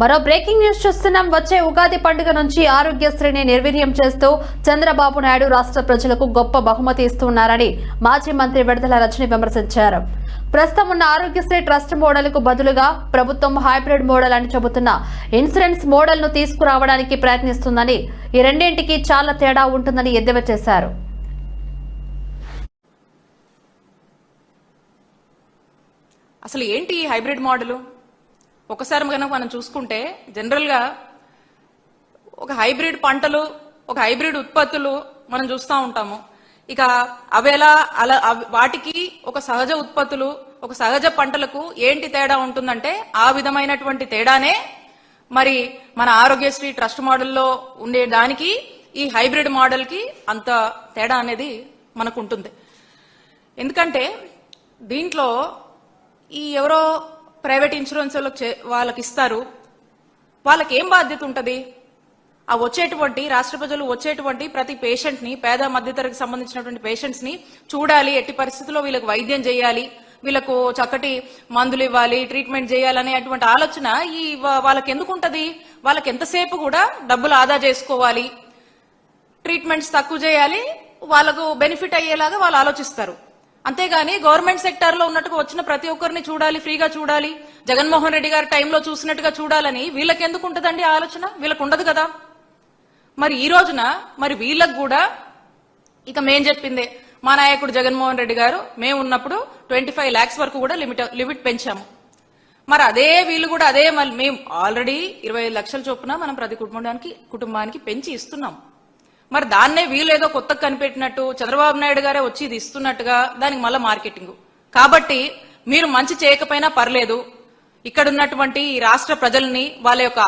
మరో breaking news చూస్తున్నాం. వచ్చే ఉగాది పండుగ నుంచి ఆరోగ్యశ్రీని నిర్వీర్యం చేస్తూ చంద్రబాబు నాయుడు రాష్ట్ర ప్రజలకు గొప్ప బహుమతి ఇస్తున్నారని మాజీ మంత్రి విడుదల రజని విమర్శించారు. ప్రస్తుతం ఉన్న ఆరోగ్యశ్రీ ట్రస్ట్ మోడల్కు బదులుగా ప్రభుత్వం హైబ్రిడ్ మోడల్ అని చెబుతున్న ఇన్సూరెన్స్ మోడల్ను తీసుకురావడానికి ప్రయత్నిస్తుందని ఈ రెండింటికి చాలా తేడా ఉంటుందని ఎద్దేవా చేశారు. అసలు ఏంటి ఈ హైబ్రిడ్ మోడల్? ఒకసారి కనుక మనం చూసుకుంటే జనరల్గా ఒక హైబ్రిడ్ పంటలు ఒక హైబ్రిడ్ ఉత్పత్తులు మనం చూస్తూ ఉంటాము. ఇక అవేలా అలా అవి- వాటికి ఒక సహజ ఉత్పత్తులు ఒక సహజ పంటలకు ఏంటి తేడా ఉంటుందంటే ఆ విధమైనటువంటి తేడానే మరి మన ఆరోగ్యశ్రీ ట్రస్ట్ మోడల్లో ఉండే దానికి ఈ హైబ్రిడ్ మోడల్కి అంత తేడా అనేది మనకు ఉంటుంది ఎందుకంటే దీంట్లో ఈ ఎవరో ప్రైవేట్ ఇన్సూరెన్స్ వాళ్ళకి చే- వాళ్ళకి ఇస్తారు వాళ్ళకి ఏం బాధ్యత ఉంటుంది? ఆ వచ్చేటువంటి రాష్ట్ర ప్రజలు వచ్చేటువంటి ప్రతి పేషెంట్ని పేద మధ్యతరగతికి సంబంధించినటువంటి పేషెంట్స్ని చూడాలి. ఎట్టి పరిస్థితుల్లో వీళ్ళకి వైద్యం చేయాలి. వీళ్ళకు చక్కటి మందులు ఇవ్వాలి ట్రీట్మెంట్ చేయాలనే అటువంటి ఆలోచన ఈ వాళ్ళకి ఎందుకు వాళ్ళకి ఎంతసేపు కూడా డబ్బులు ఆదా చేసుకోవాలి. ట్రీట్మెంట్స్ తక్కువ చేయాలి. వాళ్ళకు బెనిఫిట్ అయ్యేలాగా వాళ్ళు ఆలోచిస్తారు. అంతేగాని గవర్నమెంట్ సెక్టార్లో ఉన్నట్టుగా వచ్చిన ప్రతి ఒక్కరిని చూడాలి ఫ్రీగా చూడాలి. జగన్మోహన్ రెడ్డి గారి టైంలో చూసినట్టుగా చూడాలని వీళ్ళకి ఎందుకు ఉంటదండి ఆలోచన? వీళ్ళకు ఉండదు కదా. మరి ఈ రోజున మరి వీళ్ళకు కూడా ఇక మేం చెప్పిందే మా నాయకుడు జగన్మోహన్ రెడ్డి గారు మేము ఉన్నప్పుడు ట్వంటీ ఫైవ్ ల్యాక్స్ వరకు కూడా లిమిట్ లిమిట్ పెంచాము. మరి అదే వీళ్ళు కూడా అదే మళ్ళీ మేము ఆల్రెడీ ఇరవై ఐదు లక్షల చొప్పున మనం ప్రతి కుటుంబానికి కుటుంబానికి పెంచి ఇస్తున్నాం. మరి దాన్నే వీలేదో ఏదో కొత్తగా కనిపెట్టినట్టు చంద్రబాబు నాయుడు గారే వచ్చి ఇది ఇస్తున్నట్టుగా దానికి మళ్ళీ మార్కెటింగ్. కాబట్టి మీరు మంచి చేయకపోయినా పర్లేదు. ఇక్కడ ఉన్నటువంటి ఈ రాష్ట్ర ప్రజల్ని వాళ్ళ యొక్క